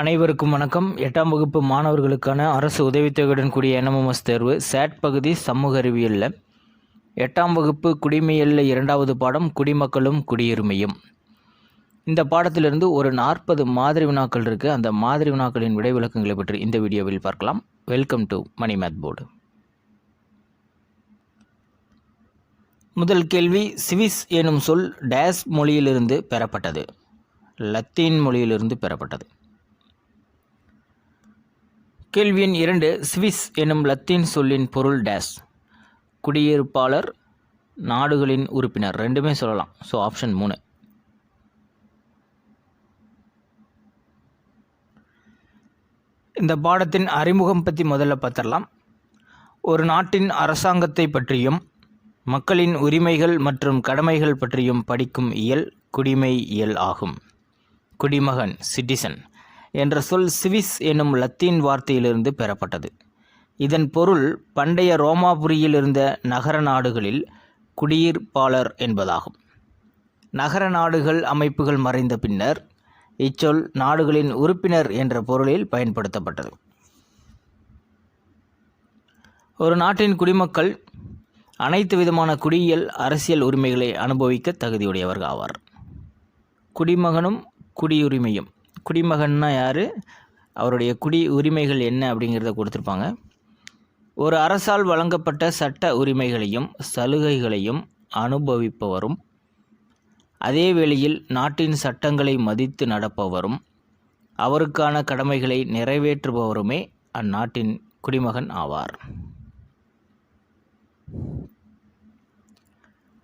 அனைவருக்கும் வணக்கம். எட்டாம் வகுப்பு மாணவர்களுக்கான அரசு உதவித்தொகையுடன் கூடிய என்எம்எஸ் தேர்வு சேட் பகுதி சமூக அறிவியலில். எட்டாம் வகுப்பு குடிமையல்ல இரண்டாவது பாடம் குடிமக்களும் குடியுரிமையும். இந்த பாடத்திலிருந்து ஒரு நாற்பது மாதிரி வினாக்கள் இருக்குது அந்த மாதிரி வினாக்களின் விடை விளக்கங்களை பற்றி இந்த வீடியோவில் பார்க்கலாம். Welcome to Mani math board முதல் கேள்வி சிவிஸ் எனும் சொல் டேஸ் மொழியிலிருந்து பெறப்பட்டது. லத்தீன் மொழியிலிருந்து பெறப்பட்டது. கேள்வி எண் இரண்டு ஸ்விஸ் எனும் லத்தீன் சொல்லின் பொருள் டேஸ். குடியிருப்பாளர் நாடுகளின் உறுப்பினர். ரெண்டுமே சொல்லலாம். ஸோ ஆப்ஷன் மூணு. இந்த பாடத்தின் அறிமுகம் பற்றி முதல்ல பார்த்துடலாம். ஒரு நாட்டின் அரசாங்கத்தை பற்றியும் மக்களின் உரிமைகள் மற்றும் கடமைகள் பற்றியும் படிக்கும் இயல் குடிமை இயல் ஆகும். குடிமகன் சிட்டிசன். என்ற சொல் சிவிஸ் என்னும் லத்தீன் வார்த்தையிலிருந்து பெறப்பட்டது. இதன் பொருள் பண்டைய ரோமாபுரியில் இருந்த நகர நாடுகளில் குடியிருப்பாளர் என்பதாகும். நகர நாடுகள் அமைப்புகள் மறைந்த பின்னர் இச்சொல் நாடுகளின் உறுப்பினர் என்ற பொருளில் பயன்படுத்தப்பட்டது. ஒரு நாட்டின் குடிமக்கள் அனைத்து விதமான குடியியல் அரசியல் உரிமைகளை அனுபவிக்க தகுதியுடையவர்கள் ஆவார். குடிமகனும் குடியுரிமையும் குடிமகன்னா யார்? அவருடைய குடி உரிமைகள் என்ன அப்படிங்கிறத கொடுத்துருப்பாங்க. ஒரு அரசால் வழங்கப்பட்ட சட்ட உரிமைகளையும் சலுகைகளையும் அனுபவிப்பவரும் அதே வேளையில் நாட்டின் சட்டங்களை மதித்து நடப்பவரும் அவருக்கான கடமைகளை நிறைவேற்றுபவருமே அந்நாட்டின் குடிமகன் ஆவார்.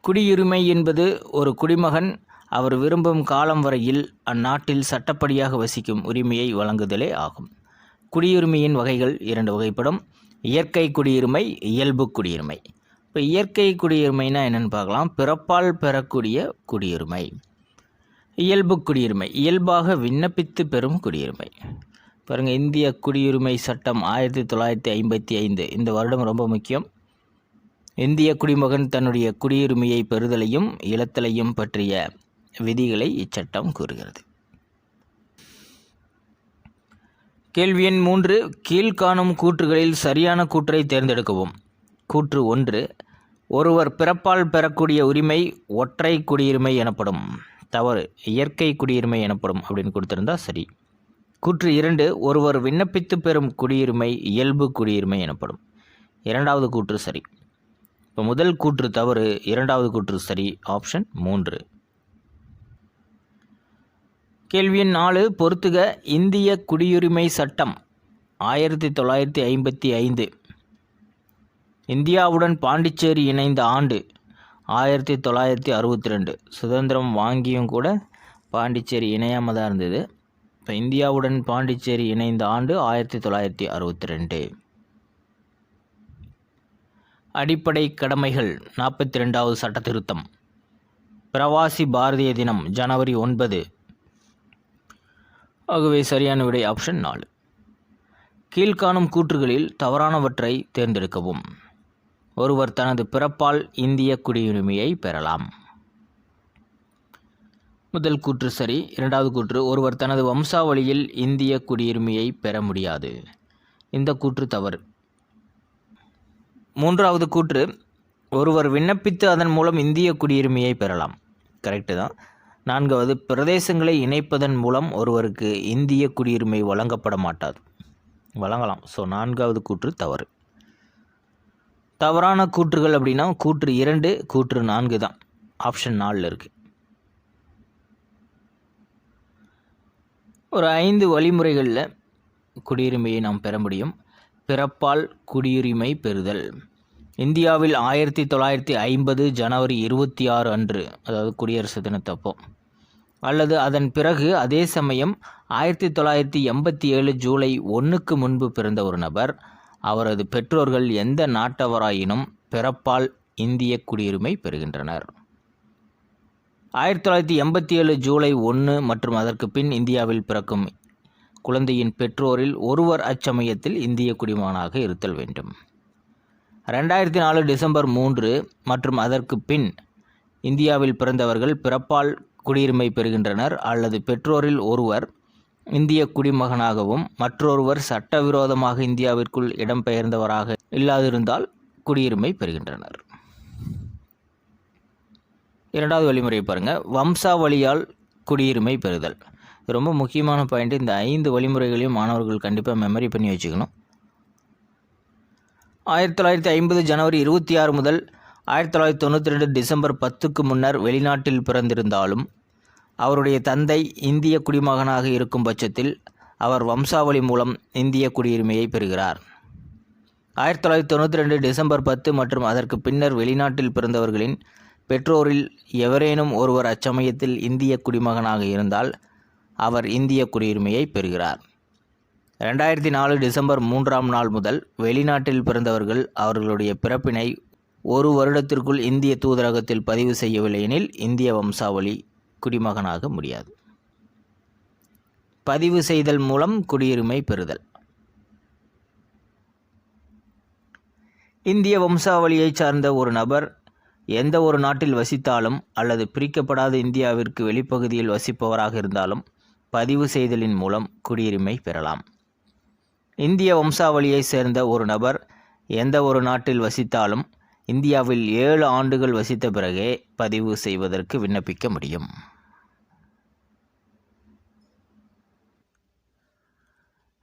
குடியுரிமை என்பது ஒரு குடிமகன் அவர் விரும்பும் காலம் வரையில் அந்நாட்டில் சட்டப்படியாக வசிக்கும் உரிமையை வழங்குதலே ஆகும். குடியுரிமையின் வகைகள் இரண்டு வகைப்படும். இயற்கை குடியுரிமை இயல்பு குடியுரிமை. இப்போ இயற்கை குடியுரிமைனா என்னென்னு பார்க்கலாம். பிறப்பால் பெறக்கூடிய குடியுரிமை. இயல்பு குடியுரிமை. இயல்பாக விண்ணப்பித்து பெறும் குடியுரிமை. பாருங்கள் இந்திய குடியுரிமை சட்டம் ஆயிரத்தி தொள்ளாயிரத்தி ஐம்பத்தி ஐந்து. இந்த வருடம் ரொம்ப முக்கியம். இந்திய குடிமகன் தன்னுடைய குடியுரிமையை பெறுதலையும் இழத்தலையும் பற்றிய விதிகளை இச்சட்டம் கூறுகிறது. கேள்வி எண் மூன்று கீழ்காணும் கூற்றுகளில் சரியான கூற்றை தேர்ந்தெடுக்கவும். கூற்று ஒன்று ஒருவர் பிறப்பால் பெறக்கூடிய உரிமை ஒற்றை குடியுரிமை எனப்படும் தவறு இயற்கை குடியுரிமை எனப்படும் அப்படின்னு கொடுத்திருந்தா சரி. கூற்று இரண்டு ஒருவர் விண்ணப்பித்து பெறும் குடியுரிமை இயல்பு குடியுரிமை எனப்படும். இரண்டாவது கூற்று சரி. இப்போ முதல் கூற்று தவறு இரண்டாவது கூற்று சரி ஆப்ஷன் மூன்று. கேள்வி எண் நாலு பொறுத்துக. இந்திய குடியுரிமை சட்டம் ஆயிரத்தி தொள்ளாயிரத்தி ஐம்பத்தி ஐந்து. இந்தியாவுடன் பாண்டிச்சேரி இணைந்த ஆண்டு ஆயிரத்தி தொள்ளாயிரத்தி அறுபத்தி ரெண்டு சுதந்திரம் வாங்கியும் கூட பாண்டிச்சேரி இணையாமல் தான் இருந்தது. இப்போ இந்தியாவுடன் பாண்டிச்சேரி இணைந்த ஆண்டு ஆயிரத்தி தொள்ளாயிரத்தி அறுபத்தி ரெண்டு அடிப்படை கடமைகள் நாற்பத்தி ரெண்டாவது சட்ட திருத்தம் பிரவாசி பாரதிய தினம் ஜனவரி ஒன்பது ஆகவே சரியான விடை ஆப்ஷன் நாலு. கீழ்காணும் கூற்றுகளில் தவறானவற்றை தேர்ந்தெடுக்கவும். ஒருவர் தனது பிறப்பால் இந்திய குடியுரிமையை பெறலாம். முதல் கூற்று சரி இரண்டாவது கூற்று ஒருவர் தனது வம்சாவளியில் இந்திய குடியுரிமையை பெற முடியாது. இந்த கூற்று தவறு. மூன்றாவது கூற்று ஒருவர் விண்ணப்பித்து அதன் மூலம் இந்திய குடியுரிமையை பெறலாம். கரெக்டு தான். நான்காவது பிரதேசங்களை இணைப்பதன் மூலம் ஒருவருக்கு இந்திய குடியுரிமை வழங்கப்பட மாட்டாது. வழங்கலாம். ஸோ நான்காவது கூற்று தவறு. தவறான கூற்றுகள் அப்படின்னா கூற்று இரண்டு கூற்று நான்கு தான். ஆப்ஷன் நாலில் இருக்குது ஒரு ஐந்து வழிமுறைகளில் குடியுரிமையை நாம் பெற முடியும். பிறப்பால் குடியுரிமை பெறுதல். இந்தியாவில் ஆயிரத்தி தொள்ளாயிரத்தி ஐம்பது ஜனவரி இருபத்தி ஆறு அன்று அதாவது குடியரசு தினத்தப்போ அல்லது அதன் பிறகு அதே சமயம் ஆயிரத்தி தொள்ளாயிரத்தி எண்பத்தி ஏழு ஜூலை ஒன்றுக்கு முன்பு பிறந்த ஒரு நபர் அவரது பெற்றோர்கள் எந்த நாட்டவராயினும் பிறப்பால் இந்திய குடியுரிமை பெறுகின்றனர். ஆயிரத்தி தொள்ளாயிரத்தி எண்பத்தி ஏழு ஜூலை ஒன்று மற்றும் அதற்கு பின் இந்தியாவில் பிறக்கும் குழந்தையின் பெற்றோரில் ஒருவர் அச்சமயத்தில் இந்திய குடிமகனாக இருத்தல் வேண்டும். ரெண்டாயிரத்தி நாலு டிசம்பர் மூன்று மற்றும் அதற்கு பின் இந்தியாவில் பிறந்தவர்கள் பிறப்பால் குடியுரிமை பெறுகின்றனர். அல்லது பெற்றோரில் ஒருவர் இந்திய குடிமகனாகவும் மற்றொருவர் சட்டவிரோதமாக இந்தியாவிற்குள் இடம்பெயர்ந்தவராக இல்லாதிருந்தால் குடியுரிமை பெறுகின்றனர். இரண்டாவது வழிமுறை பாருங்கள் வம்சாவளியால் குடியுரிமை பெறுதல். ரொம்ப முக்கியமான பாயிண்ட் இந்த ஐந்து வழிமுறைகளையும் மாணவர்கள் கண்டிப்பாக மெமரி பண்ணி வச்சுக்கணும். ஆயிரத்தி தொள்ளாயிரத்தி ஐம்பது ஜனவரி இருபத்தி ஆறு முதல் ஆயிரத்தி தொள்ளாயிரத்தி தொண்ணூற்றி ரெண்டு டிசம்பர் பத்துக்கு முன்னர் வெளிநாட்டில் பிறந்திருந்தாலும் அவருடைய தந்தை இந்திய குடிமகனாக இருக்கும் பட்சத்தில் அவர் வம்சாவளி மூலம் இந்திய குடியுரிமையை பெறுகிறார். ஆயிரத்தி தொள்ளாயிரத்தி தொண்ணூற்றி ரெண்டு டிசம்பர் பத்து மற்றும் அதற்கு பின்னர் வெளிநாட்டில் பிறந்தவர்களின் பெற்றோரில் எவரேனும் ஒருவர் அச்சமயத்தில் இந்திய குடிமகனாக இருந்தால் அவர் இந்திய குடியுரிமையை பெறுகிறார். ரெண்டாயிரத்தி நாலு டிசம்பர் மூன்றாம் நாள் முதல் வெளிநாட்டில் பிறந்தவர்கள் அவர்களுடைய பிறப்பினை ஒரு வருடத்திற்குள் இந்திய தூதரகத்தில் பதிவு செய்யவில்லை எனில் இந்திய வம்சாவளி குடிமகனாக முடியாது. பதிவு செய்தல் மூலம் குடியுரிமை பெறுதல். இந்திய வம்சாவளியை சார்ந்த ஒரு நபர் எந்த ஒரு நாட்டில் வசித்தாலும் அல்லது பிரிக்கப்படாத இந்தியாவிற்கு வெளிப்பகுதியில் வசிப்பவராக இருந்தாலும் பதிவு செய்தலின் மூலம் குடியுரிமை பெறலாம். இந்திய வம்சாவளியைச் சேர்ந்த ஒரு நபர் எந்த ஒரு நாட்டில் வசித்தாலும் இந்தியாவில் ஏழு ஆண்டுகள் வசித்த பிறகே பதிவு செய்வதற்கு விண்ணப்பிக்க முடியும்.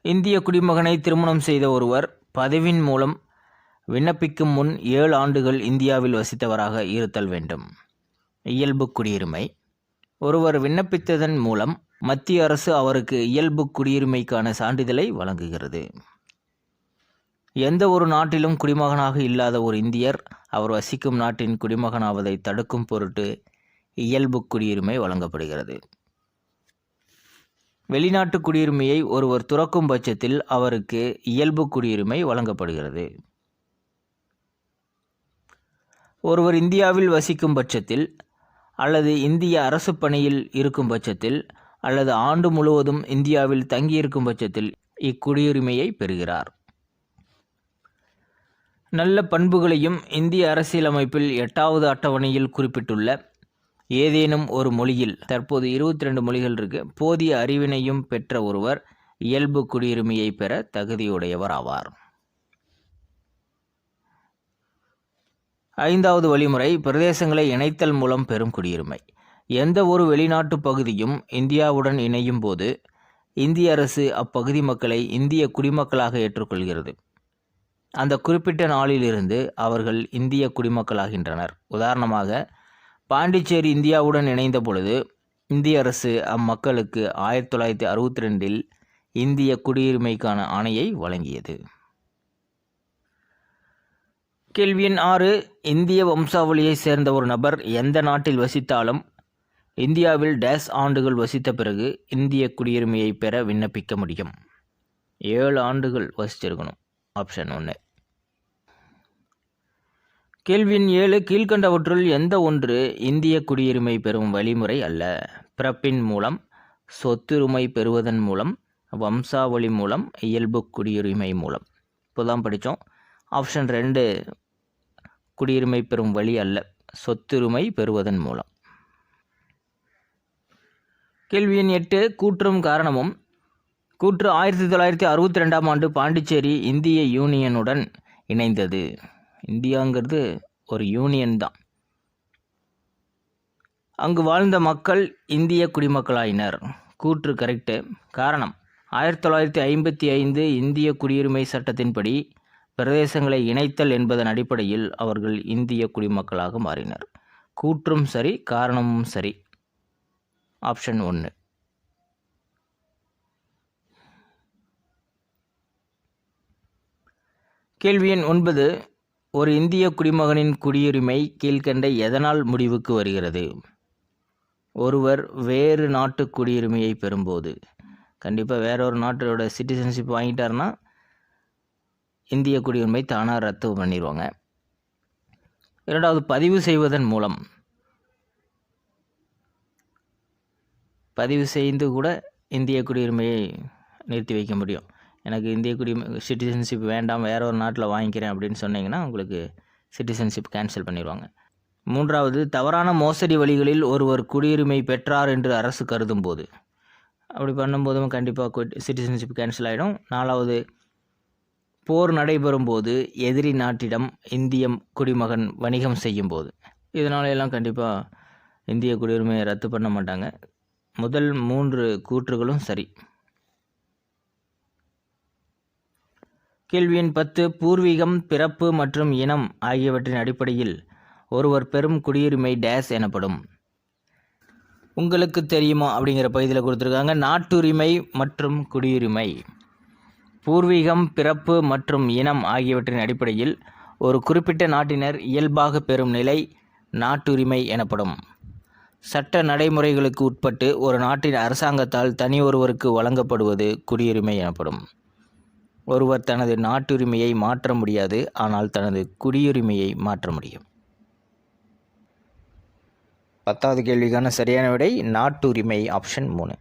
இந்திய குடிமகனை திருமணம் செய்த ஒருவர் பதிவின் மூலம் விண்ணப்பிக்கும் முன் ஏழு ஆண்டுகள் இந்தியாவில் வசித்தவராக இருத்தல் வேண்டும். இயல்பு குடியுரிமை. ஒருவர் விண்ணப்பித்ததன் மூலம் மத்திய அரசு அவருக்கு இயல்பு குடியுரிமைக்கான சான்றிதழை வழங்குகிறது. எந்த ஒரு நாட்டிலும் குடிமகனாக இல்லாத ஒரு இந்தியர் அவர் வசிக்கும் நாட்டின் குடிமகனாவதை தடுக்கும் பொருட்டு இயல்பு குடியுரிமை வழங்கப்படுகிறது. வெளிநாட்டு குடியுரிமையை ஒருவர் துறக்கும் பட்சத்தில் அவருக்கு இயல்பு குடியுரிமை வழங்கப்படுகிறது. ஒருவர் இந்தியாவில் வசிக்கும் பட்சத்தில் அல்லது இந்திய அரசு பணியில் இருக்கும் பட்சத்தில் அல்லது ஆண்டு முழுவதும் இந்தியாவில் தங்கியிருக்கும் பட்சத்தில் இக்குடியுரிமையை பெறுகிறார். நல்ல பண்புகளையும் இந்திய அரசியலமைப்பில் எட்டாவது அட்டவணையில் குறிப்பிட்டுள்ள ஏதேனும் ஒரு மொழியில் தற்போது இருபத்தி ரெண்டு மொழிகள் இருக்கு. போதிய அறிவினையும் பெற்ற ஒருவர் இயல்பு குடியுரிமையை பெற தகுதியுடையவர் ஆவார் ஐந்தாவது வழிமுறை பிரதேசங்களை இணைத்தல் மூலம் பெறும் குடியுரிமை. எந்த ஒரு வெளிநாட்டு பகுதியும் இந்தியாவுடன் இணையும் போது இந்திய அரசு அப்பகுதி மக்களை இந்திய குடிமக்களாக ஏற்றுக்கொள்கிறது. அந்த குறிப்பிட்ட நாளிலிருந்து அவர்கள் இந்திய குடிமக்களாகின்றனர். உதாரணமாக பாண்டிச்சேரி இந்தியாவுடன் இணைந்த பொழுது இந்திய அரசு அம்மக்களுக்கு ஆயிரத்தி தொள்ளாயிரத்தி அறுபத்தி ரெண்டில் இந்திய குடியுரிமைக்கான ஆணையை வழங்கியது. கேள்வி எண் ஆறு இந்திய வம்சாவளியைச் சேர்ந்த ஒரு நபர் எந்த நாட்டில் வசித்தாலும் இந்தியாவில் டேஸ் ஆண்டுகள் வசித்த பிறகு இந்திய குடியுரிமையை பெற விண்ணப்பிக்க முடியும். ஏழு ஆண்டுகள் வசிச்சிருக்கணும் ஆப்ஷன் ஒன்று கேள்வின் ஏழு கீழ்கண்டவற்றுள் எந்த ஒன்று இந்திய குடியுரிமை பெறும் வழிமுறை அல்ல? பிறப்பின் மூலம் சொத்துரிமை பெறுவதன் மூலம் வம்சாவளி மூலம் இயல்பு குடியுரிமை மூலம். இப்போ தான் படித்தோம் ஆப்ஷன் ரெண்டு குடியுரிமை பெறும் வழி அல்ல சொத்துரிமை பெறுவதன் மூலம். கேள்வி எண் எட்டு கூற்றும் காரணமும் கூற்று ஆயிரத்தி தொள்ளாயிரத்தி அறுபத்தி ரெண்டாம் ஆண்டு பாண்டிச்சேரி இந்திய யூனியனுடன் இணைந்தது. இந்தியாங்கிறது ஒரு யூனியன் தான். அங்கு வாழ்ந்த மக்கள் இந்திய குடிமக்களாயினர். கூற்று கரெக்டு காரணம் ஆயிரத்தி தொள்ளாயிரத்தி ஐம்பத்தி ஐந்து இந்திய குடியுரிமை சட்டத்தின்படி பிரதேசங்களை இணைத்தல் என்பதன் அடிப்படையில் அவர்கள் இந்திய குடிமக்களாக மாறினர். கூற்றும் சரி காரணமும் சரி. ஆப்ஷன் ஒன்று கேள்வி எண் ஒன்பது. ஒரு இந்திய குடிமகனின் குடியுரிமை கீழ்கண்ட எதனால் முடிவுக்கு வருகிறது? ஒருவர் வேறு நாட்டு குடியுரிமையை பெறும்போது. கண்டிப்பாக வேற ஒரு நாட்டோட சிட்டிசன்ஷிப் வாங்கிட்டாருன்னா இந்திய குடியுரிமை தானாக ரத்து பண்ணிடுவாங்க இரண்டாவது பதிவு செய்வதன் மூலம். பதிவு செய்து கூட இந்திய குடியுரிமையை நிறுத்தி வைக்க முடியும். எனக்கு இந்திய குடிமை சிட்டிசன்ஷிப் வேண்டாம் வேற ஒரு நாட்டில் வாங்கிக்கிறேன் அப்படின்னு சொன்னீங்கன்னா உங்களுக்கு சிட்டிசன்ஷிப் கேன்சல் பண்ணிடுவாங்க. மூன்றாவது தவறான மோசடி வழிகளில் ஒருவர் குடியுரிமை பெற்றார் என்று அரசு கருதும் போது. அப்படி பண்ணும்போதும் கண்டிப்பாக சிட்டிசன்ஷிப் கேன்சல் ஆகிடும் நாலாவது போர் நடைபெறும் போது எதிரி நாட்டிடம் இந்திய குடிமகன் வணிகம் செய்யும் போது. இதனால எல்லாம் கண்டிப்பாக இந்திய குடியுரிமையை ரத்து பண்ண மாட்டாங்க. முதல் மூன்று கூற்றுகளும் சரி. கேள்வி எண் பத்து பூர்வீகம் பிறப்பு மற்றும் இனம் ஆகியவற்றின் அடிப்படையில் ஒருவர் பெறும் குடியுரிமை டேஸ் எனப்படும். உங்களுக்கு தெரியுமா அப்படிங்கிற பகுதியில் கொடுத்துருக்காங்க. நாட்டுரிமை மற்றும் குடியுரிமை. பூர்வீகம் பிறப்பு மற்றும் இனம் ஆகியவற்றின் அடிப்படையில் ஒரு குறிப்பிட்ட நாட்டினர் இயல்பாக பெறும் நிலை நாட்டுரிமை எனப்படும். சட்ட நடைமுறைகளுக்கு உட்பட்டு ஒரு நாட்டின் அரசாங்கத்தால் தனி ஒருவருக்கு வழங்கப்படுவது குடியுரிமை எனப்படும். ஒருவர் தனது நாட்டுரிமையை மாற்ற முடியாது ஆனால் தனது குடியுரிமையை மாற்ற முடியும். பத்தாவது கேள்விக்கான சரியான விடை நாட்டுரிமை ஆப்ஷன் மூணு.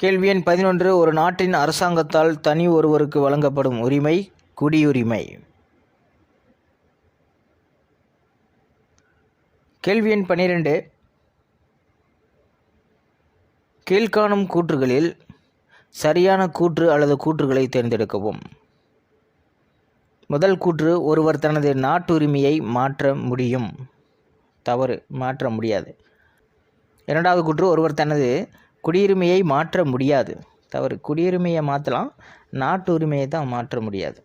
கேள்வி எண் பதினொன்று ஒரு நாட்டின் அரசாங்கத்தால் தனி ஒருவருக்கு வழங்கப்படும் உரிமை குடியுரிமை. கேள்வி எண் பன்னிரெண்டு கீழ்காணும் கூற்றுகளில் சரியான கூற்று அல்லது கூற்றுகளை தேர்ந்தெடுக்கவும். முதல் கூற்று ஒருவர் தனது நாட்டுரிமையை மாற்ற முடியும். தவறு மாற்ற முடியாது. இரண்டாவது கூற்று ஒருவர் தனது குடியுரிமையை மாற்ற முடியாது. தவறு குடியுரிமையை மாற்றலாம் நாட்டு உரிமையை தான் மாற்ற முடியாது.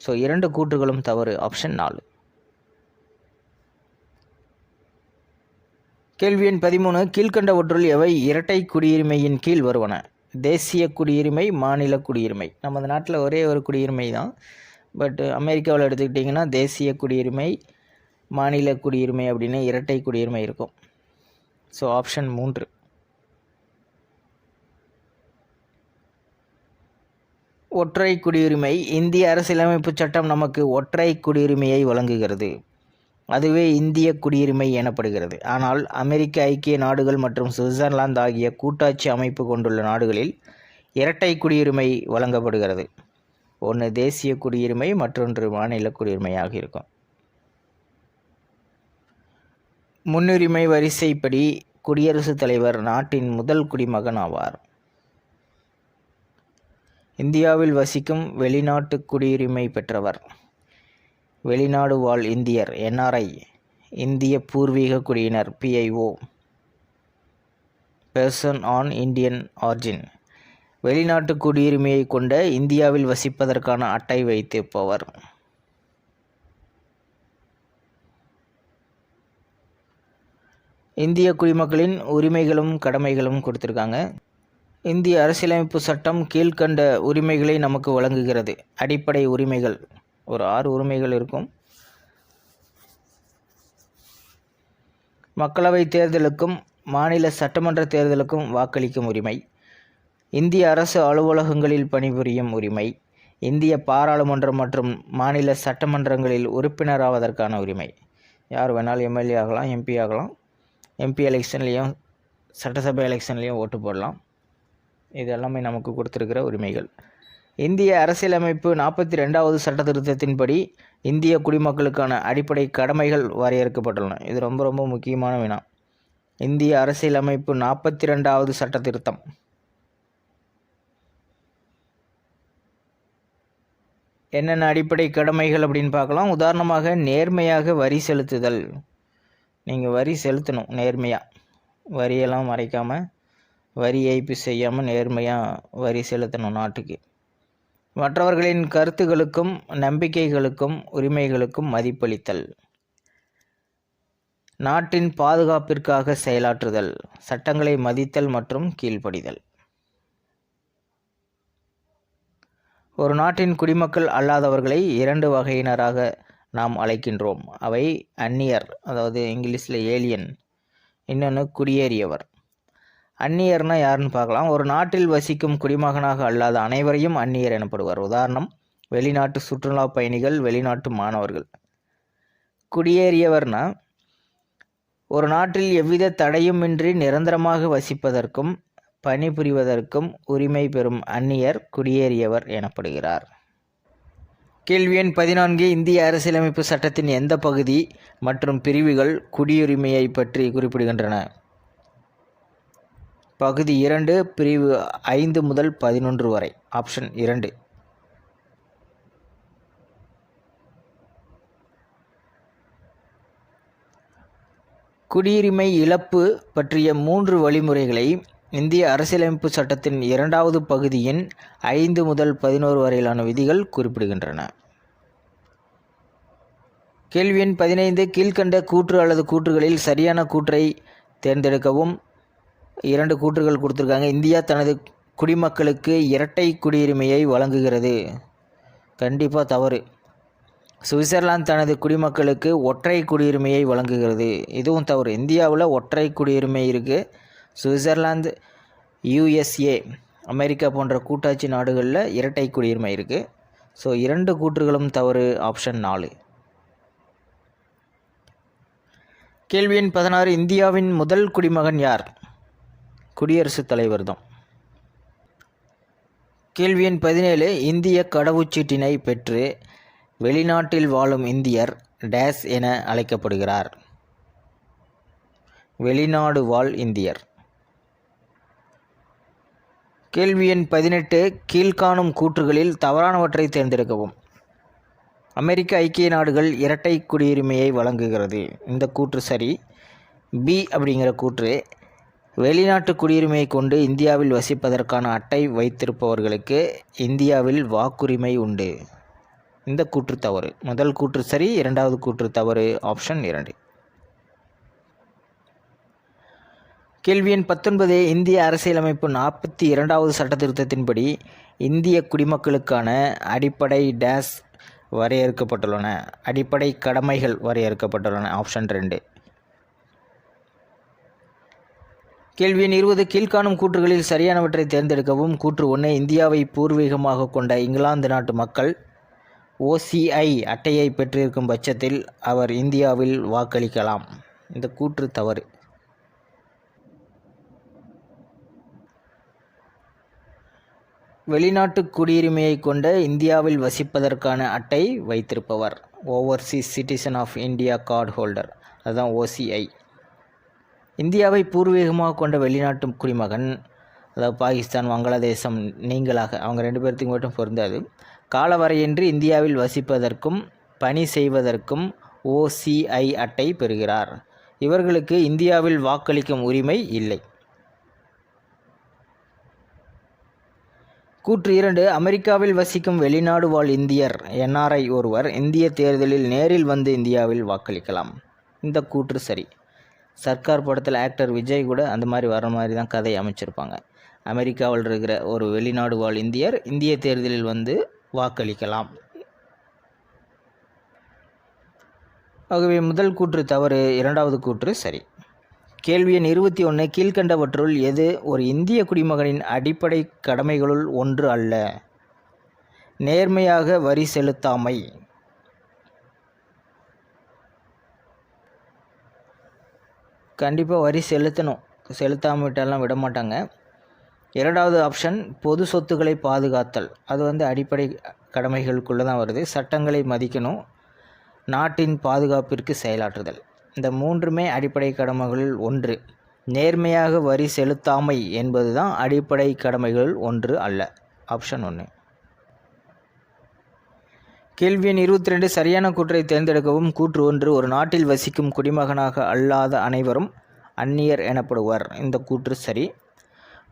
ஸோ இரண்டு கூற்றுகளும் தவறு ஆப்ஷன் நாலு. கேள்வி எண் பதிமூணு கீழ்கண்டவற்றுள் எவை இரட்டை குடியுரிமையின் கீழ் வருவன? தேசிய குடியுரிமை மாநில குடியுரிமை. நமது நாட்டில் ஒரே ஒரு குடியுரிமை தான். பட் அமெரிக்காவில் எடுத்துக்கிட்டிங்கன்னா தேசிய குடியுரிமை மாநில குடியுரிமை அப்படின்னு இரட்டை குடியுரிமை இருக்கும். ஸோ ஆப்ஷன் மூன்று. ஒற்றை குடியுரிமை இந்திய அரசியலமைப்பு சட்டம் நமக்கு ஒற்றை குடியுரிமையை வழங்குகிறது. அதுவே இந்திய குடியுரிமை எனப்படுகிறது. ஆனால் அமெரிக்க ஐக்கிய நாடுகள் மற்றும் சுவிட்சர்லாந்து ஆகிய கூட்டாட்சி அமைப்பு கொண்டுள்ள நாடுகளில் இரட்டை குடியுரிமை வழங்கப்படுகிறது. ஒன்று தேசிய குடியுரிமை மற்றொன்று மாநில குடியுரிமையாக இருக்கும். முன்னுரிமை வரிசைப்படி குடியரசுத் தலைவர் நாட்டின் முதல் குடிமகன் ஆவார். இந்தியாவில் வசிக்கும் வெளிநாட்டு குடியுரிமை பெற்றவர். வெளிநாடு வாழ் இந்தியர் என்ஆர்ஐ இந்திய பூர்வீக குடியினர் PIO person on Indian origin வெளிநாட்டு குடியுரிமையை கொண்ட இந்தியாவில் வசிப்பதற்கான அட்டை வைத்திருப்பவர். இந்திய குடிமக்களின் உரிமைகளும் கடமைகளும் கொடுத்துருக்காங்க. இந்திய அரசியலமைப்பு சட்டம் கீழ்கண்ட உரிமைகளை நமக்கு வழங்குகிறது. அடிப்படை உரிமைகள். ஒரு ஆறு உரிமைகள் இருக்கும். மக்களவை தேர்தலுக்கும் மாநில சட்டமன்ற தேர்தலுக்கும் வாக்களிக்கும் உரிமை. இந்திய அரசு அலுவலகங்களில் பணிபுரியும் உரிமை. இந்திய பாராளுமன்றம் மற்றும் மாநில சட்டமன்றங்களில் உறுப்பினராவதற்கான உரிமை. யார் வேணாலும் எம்எல்ஏ ஆகலாம் எம்பி ஆகலாம். எம்பி எலெக்ஷன்லேயும் சட்டசபை எலெக்ஷன்லேயும் ஓட்டு போடலாம். இது எல்லாமே நமக்கு கொடுத்துருக்கிற உரிமைகள். இந்திய அரசியலமைப்பு நாற்பத்தி ரெண்டாவது சட்ட திருத்தத்தின்படி இந்திய குடிமக்களுக்கான அடிப்படை கடமைகள் வரையறுக்கப்பட்டுள்ளன. இது ரொம்ப ரொம்ப முக்கியமான வினா. இந்திய அரசியலமைப்பு நாற்பத்தி ரெண்டாவது சட்ட திருத்தம் என்னென்ன அடிப்படை கடமைகள் அப்படின்னு பார்க்கலாம். உதாரணமாக நேர்மையாக வரி செலுத்துதல். நீங்கள் வரி செலுத்தணும் நேர்மையாக வரியெல்லாம் மறைக்காமல் வரி ஏய்ப்பு செய்யாமல் நேர்மையாக வரி செலுத்தணும் நாட்டுக்கு. மற்றவர்களின் கருத்துகளுக்கும் நம்பிக்கைகளுக்கும் உரிமைகளுக்கும் மதிப்பளித்தல். நாட்டின் பாதுகாப்பிற்காக செயலாற்றுதல் சட்டங்களை மதித்தல் மற்றும் கீழ்ப்படிதல். ஒரு நாட்டின் குடிமக்கள் அல்லாதவர்களை இரண்டு வகையினராக நாம் அழைக்கின்றோம். அவை அந்நியர் அதாவது இங்கிலீஷில் ஏலியன் இன்னொன்று குடியேறியவர். அந்நியர்னா யாருன்னு பார்க்கலாம். ஒரு நாட்டில் வசிக்கும் குடிமகனாக அல்லாத அனைவரையும் அந்நியர் எனப்படுவார். உதாரணம் வெளிநாட்டு சுற்றுலா பயணிகள் வெளிநாட்டு மாணவர்கள். குடியேறியவர்னா ஒரு நாட்டில் எவ்வித தடையுமின்றி நிரந்தரமாக வசிப்பதற்கும் பணிபுரிவதற்கும் உரிமை பெறும் அந்நியர் குடியேறியவர் எனப்படுகிறார். கேள்வி எண் பதினான்கு. இந்திய அரசியலமைப்பு சட்டத்தின் எந்த பகுதி மற்றும் பிரிவுகள் குடியுரிமையை பற்றி குறிப்பிடுகின்றன? பகுதி இரண்டு பிரிவு ஐந்து முதல் பதினொன்று வரை. ஆப்ஷன் இரண்டு. குடியுரிமை இழப்பு பற்றிய மூன்று வழிமுறைகளை இந்திய அரசியலமைப்பு சட்டத்தின் இரண்டாவது பகுதியின் ஐந்து முதல் பதினோரு வரையிலான விதிகள் குறிப்பிடுகின்றன. கேள்வி எண் பதினைந்து கீழ்கண்ட கூற்று அல்லது கூற்றுகளில் சரியான கூற்றை தேர்ந்தெடுக்கவும். இரண்டு கூற்றுகள் கொடுத்துருக்காங்க. இந்தியா தனது குடிமக்களுக்கு இரட்டை குடியுரிமையை வழங்குகிறது. கண்டிப்பாக தவறு. சுவிட்சர்லாந்து தனது குடிமக்களுக்கு ஒற்றை குடியுரிமையை வழங்குகிறது. இதுவும் தவறு. இந்தியாவில் ஒற்றை குடியுரிமை இருக்குது சுவிட்சர்லாந்து யுஎஸ்ஏ அமெரிக்கா போன்ற கூட்டாட்சி நாடுகளில் இரட்டை குடியுரிமை இருக்குது ஸோ இரண்டு கூற்றுகளும் தவறு. ஆப்ஷன் நாலு. கேள்வி எண் பதினாறு. இந்தியாவின் முதல் குடிமகன் யார்? குடியரசுத் தலைவர் தான். கேள்வி எண் பதினேழு இந்திய கடவுச்சீட்டினை பெற்று வெளிநாட்டில் வாழும் இந்தியர் டேஸ் என அழைக்கப்படுகிறார். வெளிநாடு வாழ் இந்தியர். கேள்வி எண் பதினெட்டு கீழ்காணும் கூற்றுகளில் தவறானவற்றை தேர்ந்தெடுக்கவும். அமெரிக்க ஐக்கிய நாடுகள் இரட்டை குடியுரிமையை வழங்குகிறது. இந்த கூற்று சரி. பி அப்படிங்கிற கூற்று வெளிநாட்டு குடியுரிமையை கொண்டு இந்தியாவில் வசிப்பதற்கான அட்டை வைத்திருப்பவர்களுக்கு இந்தியாவில் வாக்குரிமை உண்டு. இந்த கூற்று தவறு. முதல் கூற்று சரி இரண்டாவது கூற்று தவறு ஆப்ஷன் இரண்டு. கேள்வி எண் பத்தொன்பது இந்திய அரசியலமைப்பு நாற்பத்தி இரண்டாவது சட்ட திருத்தத்தின்படி இந்திய குடிமக்களுக்கான அடிப்படை டேஸ் வரையறுக்கப்பட்டுள்ளன. அடிப்படை கடமைகள் வரையறுக்கப்பட்டுள்ளன. ஆப்ஷன் ரெண்டு. கேள்வி எண் இருபது கீழ்காணும் கூற்றுகளில் சரியானவற்றை தேர்ந்தெடுக்கவும். கூற்று ஒன்று இந்தியாவை பூர்வீகமாக கொண்ட இங்கிலாந்து நாட்டு மக்கள் ஓசிஐ அட்டையை பெற்றிருக்கும் பட்சத்தில் அவர் இந்தியாவில் வாக்களிக்கலாம். இந்த கூற்று தவறு. வெளிநாட்டு குடியுரிமையை கொண்ட இந்தியாவில் வசிப்பதற்கான அட்டை வைத்திருப்பவர் overseas citizen of India card holder அதுதான் ஓசிஐ இந்தியாவை பூர்வீகமாக கொண்ட வெளிநாட்டு குடிமகன் அதாவது பாகிஸ்தான் வங்காளதேசம் நீங்களாக அவங்க ரெண்டு பேர்த்துக்கு மட்டும் பொருந்தாது. காலவரையின்றி இந்தியாவில் வசிப்பதற்கும் பணி செய்வதற்கும் ஓசிஐ அட்டை பெறுகிறார். இவர்களுக்கு இந்தியாவில் வாக்களிக்கும் உரிமை இல்லை. கூற்று இரண்டு அமெரிக்காவில் வசிக்கும் வெளிநாடு வாழ் இந்தியர் என்ஆர்ஐ ஒருவர் இந்திய தேர்தலில் நேரில் வந்து இந்தியாவில் வாக்களிக்கலாம். இந்த கூற்று சரி. சர்க்கார் படத்தில் ஆக்டர் விஜய் கூட அந்த மாதிரி வர மாதிரி தான் கதை அமைச்சிருப்பாங்க. அமெரிக்காவில் இருக்கிற ஒரு வெளிநாடு வாழ் இந்தியர் இந்திய தேர்தலில் வந்து வாக்களிக்கலாம். ஆகவே முதல் கூற்று தவறு இரண்டாவது கூற்று சரி. கேள்வி எண் இருபத்தி ஒன்று கீழ்கண்டவற்றுள் எது ஒரு இந்திய குடிமகனின் அடிப்படை கடமைகளுள் ஒன்று அல்ல? நேர்மையாக வரி செலுத்தாமை. கண்டிப்பாக வரி செலுத்தணும். செலுத்தாமல் விட்டாலாம் விட மாட்டாங்க இரண்டாவது ஆப்ஷன் பொது சொத்துக்களை பாதுகாத்தல். அது வந்து அடிப்படை கடமைகளுக்குள்ளே தான் வருது. சட்டங்களை மதிக்கணும். நாட்டின் பாதுகாப்பிற்கு செயலாற்றுதல். இந்த மூன்றுமே அடிப்படை கடமைகளில் ஒன்று. நேர்மையாக வரி செலுத்தாமை என்பது தான் அடிப்படை கடமைகள் ஒன்று அல்ல. ஆப்ஷன் ஒன்று கேள்வி எண் இருபத்தி ரெண்டு சரியான கூற்றை தேர்ந்தெடுக்கவும் கூற்று ஒன்று ஒரு நாட்டில் வசிக்கும் குடிமகனாக அல்லாத அனைவரும் அந்நியர் எனப்படுவர். இந்த கூற்று சரி.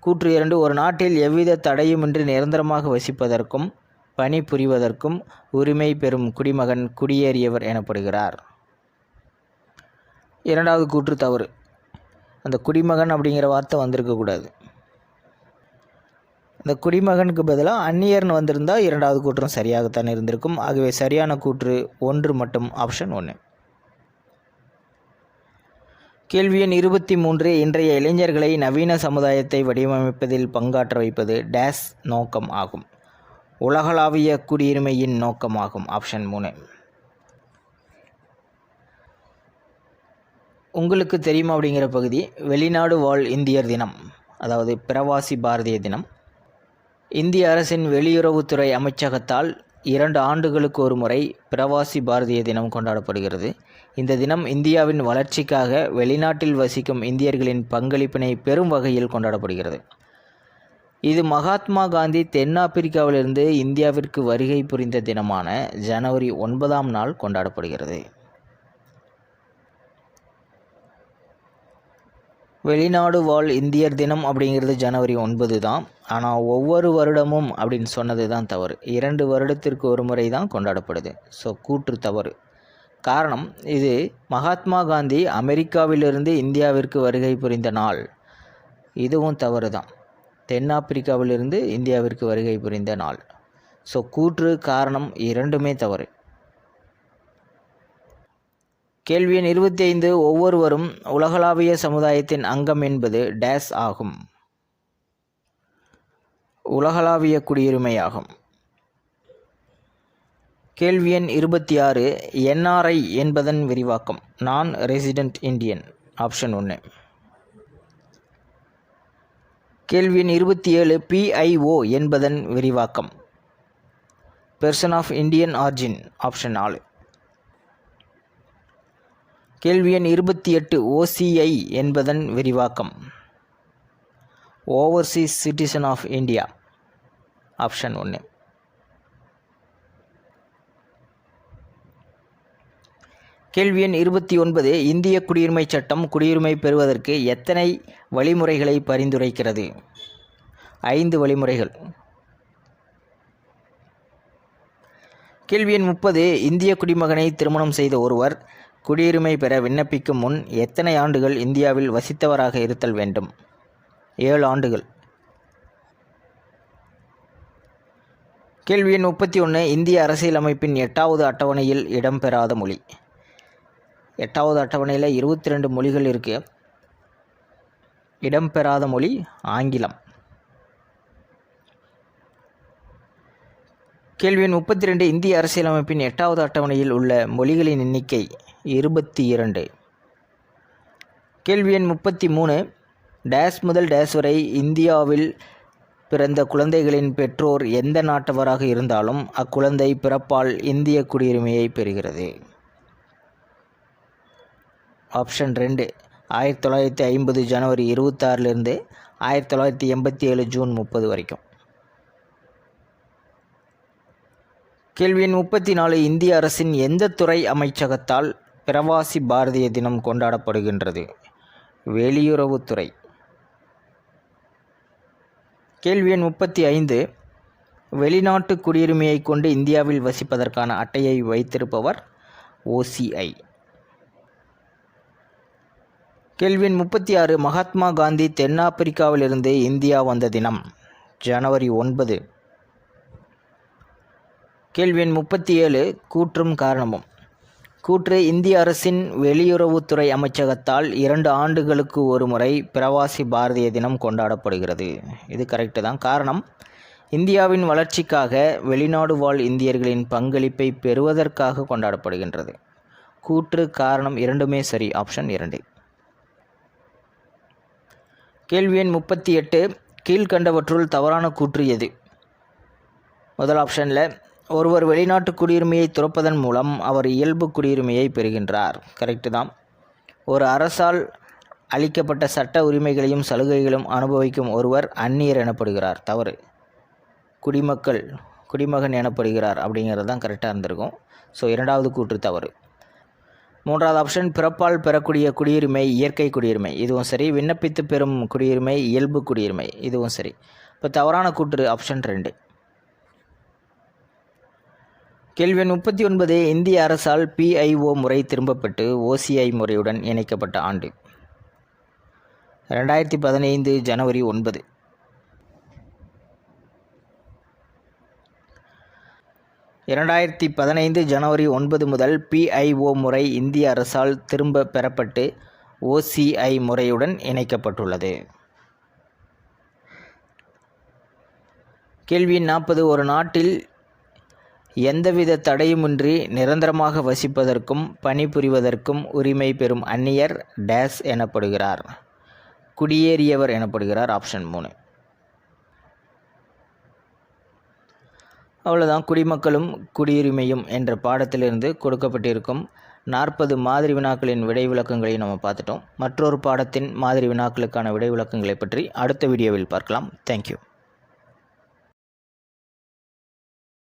கூற்று இரண்டு ஒரு நாட்டில் எவ்வித தடையுமின்றி நிரந்தரமாக வசிப்பதற்கும் பணி புரிவதற்கும் உரிமை பெறும் குடிமகன் குடியேறியவர் எனப்படுகிறார். இரண்டாவது கூற்று தவறு. அந்த குடிமகன் அப்படிங்கிற வார்த்தை வந்திருக்கக்கூடாது. இந்த குடிமகனுக்கு பதிலாக அந்நியர்னு வந்திருந்தால் இரண்டாவது கூற்றும் சரியாகத்தான் இருந்திருக்கும். ஆகவே சரியான கூற்று ஒன்று மட்டும் ஆப்ஷன் ஒன்று கேள்வி எண் இருபத்தி மூன்று. இன்றைய இளைஞர்களை நவீன சமுதாயத்தை வடிவமைப்பதில் பங்காற்ற வைப்பது டேஸ் நோக்கம் ஆகும். உலகளாவிய குடியுரிமையின் நோக்கமாகும் ஆப்ஷன் மூணு. உங்களுக்கு தெரியுமா அப்படிங்கிற பகுதி வெளிநாடு வாழ் இந்தியர் தினம் அதாவது பிரவாசி பாரதிய தினம். இந்திய அரசின் வெளியுறவுத்துறை அமைச்சகத்தால் இரண்டு ஆண்டுகளுக்கு ஒரு முறை பிரவாசி பாரதிய தினம் கொண்டாடப்படுகிறது. இந்த தினம் இந்தியாவின் வளர்ச்சிக்காக வெளிநாட்டில் வசிக்கும் இந்தியர்களின் பங்களிப்பினை பெரும் வகையில் கொண்டாடப்படுகிறது. இது மகாத்மா காந்தி தென்னாப்பிரிக்காவிலிருந்து இந்தியாவிற்கு வருகை புரிந்த தினமான ஜனவரி ஒன்பதாம் நாள் கொண்டாடப்படுகிறது. வெளிநாடு வாழ் இந்தியர் தினம் அப்படிங்கிறது ஜனவரி ஒன்பது தான். ஆனால் ஒவ்வொரு வருடமும் அப்படின்னு சொன்னது தான் தவறு. இரண்டு வருடத்திற்கு ஒரு முறை தான் கொண்டாடப்படுது. ஸோ கூற்று தவறு. காரணம் இது மகாத்மா காந்தி அமெரிக்காவிலிருந்து இந்தியாவிற்கு வருகை புரிந்த நாள். இதுவும் தவறு தான். தென்னாப்பிரிக்காவிலிருந்து இந்தியாவிற்கு வருகை புரிந்த நாள். ஸோ கூற்று காரணம் இரண்டுமே தவறு. கேள்வி எண் இருபத்தி ஐந்து ஒவ்வொருவரும் உலகளாவிய சமுதாயத்தின் அங்கம் என்பது டேஸ் ஆகும். உலகளாவிய குடியுரிமையாகும். கேள்வி எண் இருபத்தி ஆறு என்ஆர்ஐ என்பதன் விரிவாக்கம். நான் ரெசிடென்ட் இந்தியன் ஆப்ஷன் ஒன்று கேள்வி எண் இருபத்தி ஏழு பிஐஓ என்பதன் விரிவாக்கம். Person of Indian origin option நாலு. கேள்வி எண் இருபத்தி எட்டு ஓசிஐ என்பதன் விரிவாக்கம். Overseas citizen of India option ஒன்று கேள்வி எண் இருபத்தி ஒன்பது இந்திய குடியுரிமை சட்டம் குடியுரிமை பெறுவதற்கு எத்தனை வழிமுறைகளை பரிந்துரைக்கிறது? ஐந்து வழிமுறைகள். கேள்வி எண் முப்பது இந்திய குடிமகனை திருமணம் செய்த ஒருவர் குடியுரிமை பெற விண்ணப்பிக்கும் முன் எத்தனை ஆண்டுகள் இந்தியாவில் வசித்தவராக இருத்தல் வேண்டும்? ஏழு ஆண்டுகள். கேள்வி எண் முப்பத்தி ஒன்று இந்திய அரசியலமைப்பின் எட்டாவது அட்டவணையில் இடம்பெறாத மொழி. எட்டாவது அட்டவணையில் இருபத்தி ரெண்டு மொழிகள் இருக்குது இடம்பெறாத மொழி ஆங்கிலம். கேள்வி எண் முப்பத்தி ரெண்டு. இந்திய அரசியலமைப்பின் எட்டாவது அட்டவணையில் உள்ள மொழிகளின் எண்ணிக்கை இருபத்தி இரண்டு. கேள்வி எண் முப்பத்தி மூணு. டேஸ் முதல் டேஸ் வரை இந்தியாவில் பிறந்த குழந்தைகளின் பெற்றோர் எந்த நாட்டவராக இருந்தாலும் அக்குழந்தை பிறப்பால் இந்திய குடியுரிமையை பெறுகிறது. ஆப்ஷன் ரெண்டு. ஆயிரத்தி தொள்ளாயிரத்தி ஐம்பது ஜனவரி இருபத்தாறிலிருந்து ஆயிரத்தி தொள்ளாயிரத்தி எண்பத்தி ஏழு ஜூன் முப்பது வரைக்கும். கேள்வி முப்பத்தி நாலு. இந்திய அரசின் எந்த துறை அமைச்சகத்தால் பிரவாசி பாரதிய தினம் கொண்டாடப்படுகின்றது. வெளியுறவுத்துறை. கேள்வி எண் முப்பத்தி ஐந்து. வெளிநாட்டு குடியுரிமையை கொண்டு இந்தியாவில் வசிப்பதற்கான அட்டையை வைத்திருப்பவர் ஓசிஐ கேள்வி எண் முப்பத்தி ஆறு. மகாத்மா காந்தி தென்னாப்பிரிக்காவிலிருந்து இந்தியா வந்த தினம் ஜனவரி ஒன்பது. கேள்வி எண் முப்பத்தி ஏழு. கூற்றும் காரணமும். கூற்று இந்திய அரசின் வெளியுறவுத்துறை அமைச்சகத்தால் இரண்டு ஆண்டுகளுக்கு ஒரு முறை பிரவாசி பாரதிய தினம் கொண்டாடப்படுகிறது. இது கரெக்டு தான். காரணம் இந்தியாவின் வளர்ச்சிக்காக வெளிநாடு வாழ் இந்தியர்களின் பங்களிப்பை பெறுவதற்காக கொண்டாடப்படுகின்றது. கூற்று காரணம் இரண்டுமே சரி. ஆப்ஷன் இரண்டு. கேள்வி எண் முப்பத்தி எட்டு கீழ்கண்டவற்றுள் தவறான கூற்று எது? முதல் ஆப்ஷனில் ஒருவர் வெளிநாட்டு குடியுரிமையை துறப்பதன் மூலம் அவர் இயல்பு குடியுரிமையை பெறுகின்றார். கரெக்டு தான். ஒரு அரசால் அளிக்கப்பட்ட சட்ட உரிமைகளையும் சலுகைகளும் அனுபவிக்கும் ஒருவர் அந்நியர் எனப்படுகிறார். தவறு. குடிமக்கள் குடிமகன் எனப்படுகிறார் அப்படிங்கிறது தான் கரெக்டாக இருந்திருக்கும். ஸோ இரண்டாவது கூற்று தவறு. மூன்றாவது ஆப்ஷன் பிறப்பால் பெறக்கூடிய குடியுரிமை இயற்கை குடியுரிமை. இதுவும் சரி. விண்ணப்பித்து பெறும் குடியுரிமை இயல்பு குடியுரிமை. இதுவும் சரி. இப்போ தவறான கூற்று ஆப்ஷன் ரெண்டு. கேள்வி முப்பத்தி ஒன்பது இந்திய அரசால் பிஐஓ முறை திரும்பப்பட்டு ஓசிஐ முறையுடன் இணைக்கப்பட்ட ஆண்டு. ரெண்டாயிரத்தி பதினைந்து ஜனவரி ஒன்பது. இரண்டாயிரத்தி பதினைந்து ஜனவரி ஒன்பது முதல் பிஐஓ முறை இந்திய அரசால் திரும்ப பெறப்பட்டு ஓசிஐ முறையுடன் இணைக்கப்பட்டுள்ளது. கேள்வி நாற்பது ஒரு நாட்டில் எந்தவித தடையுமின்றி நிரந்தரமாக வசிப்பதற்கும் பணிபுரிவதற்கும் உரிமை பெறும் அந்நியர் டேஸ் எனப்படுகிறார். குடியேறியவர் எனப்படுகிறார் ஆப்ஷன் மூணு. அவ்வளோதான் குடிமக்களும் குடியுரிமையும் என்ற பாடத்திலிருந்து கொடுக்கப்பட்டிருக்கும் நாற்பது மாதிரி வினாக்களின் விடை விளக்கங்களையும் நம்ம பார்த்துட்டோம். மற்றொரு பாடத்தின் மாதிரி வினாக்களுக்கான விடை விளக்கங்களை பற்றி அடுத்த வீடியோவில் பார்க்கலாம். தேங்க்யூ